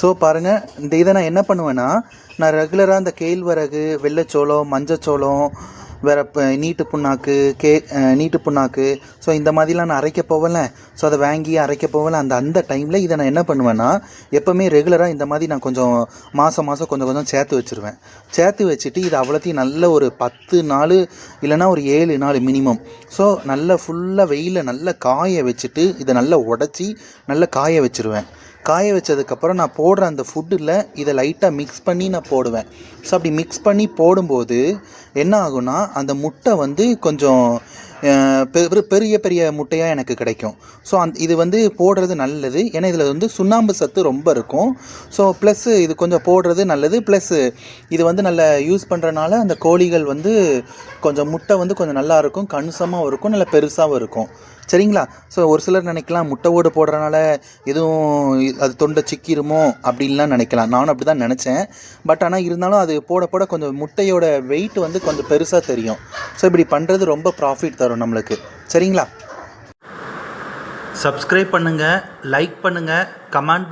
So பாருங்கள் இந்த இதை நான் என்ன பண்ணுவேன்னா நான் ரெகுலராக இந்த கேழ்வரகு வெள்ளைச்சோளம் மஞ்சச்சோளம் வேறு இப்போ நீட்டு புண்ணாக்கு கே நீட்டு புண்ணாக்கு ஸோ இந்த மாதிரிலாம் நான் அரைக்க போவேன்ல. ஸோ அதை வாங்கி அரைக்க போவல அந்த அந்த டைமில் இதை நான் என்ன பண்ணுவேன்னா எப்போவுமே ரெகுலராக இந்த மாதிரி நான் கொஞ்சம் மாதம் மாதம் கொஞ்சம் கொஞ்சம் சேர்த்து வச்சுருவேன். சேர்த்து வச்சுட்டு இது அவ்வளோத்தையும் நல்ல ஒரு பத்து நாள் இல்லைன்னா ஒரு ஏழு நாள் மினிமம் ஸோ நல்லா ஃபுல்லாக வெயிலில் நல்லா காய வச்சுட்டு இதை நல்லா உடச்சி நல்லா காய வச்சுருவேன். காய வச்சதுக்கப்புறம் நான் போடுற அந்த ஃபுட்டில் இதை லைட்டாக மிக்ஸ் பண்ணி நான் போடுவேன். ஸோ அப்படி மிக்ஸ் பண்ணி போடும்போது என்ன ஆகும்னா அந்த முட்டை வந்து கொஞ்சம் பெரிய பெரிய முட்டையாக எனக்கு கிடைக்கும். ஸோ அந் இது வந்து போடுறது நல்லது. ஏன்னா இதில் வந்து சுண்ணாம்பு சத்து ரொம்ப இருக்கும். ஸோ ப்ளஸ்ஸு இது கொஞ்சம் போடுறது நல்லது. ப்ளஸ்ஸு இது வந்து நல்ல யூஸ் பண்ணுறனால அந்த கோழிகள் வந்து கொஞ்சம் முட்டை வந்து கொஞ்சம் நல்லா இருக்கும். கணுசமாகவும் இருக்கும். நல்ல பெருசாகவும் இருக்கும். சரிங்களா? ஸோ ஒரு சிலர் நினைக்கலாம் முட்டை ஓடு போடுறனால எதுவும் அது தொண்டை சிக்கிருமோ அப்படின்லாம் நினைக்கலாம். நானும் அப்படி தான் நினச்சேன். பட் ஆனால் இருந்தாலும் அது போட போட கொஞ்சம் முட்டையோட வெயிட் வந்து கொஞ்சம் பெருசாக தெரியும். ஸோ இப்படி பண்ணுறது ரொம்ப ப்ராஃபிட் தரும் நம்மளுக்கு. சரிங்களா? சப்ஸ்கிரைப் பண்ணுங்கள் லைக் பண்ணுங்கள் கமெண்ட்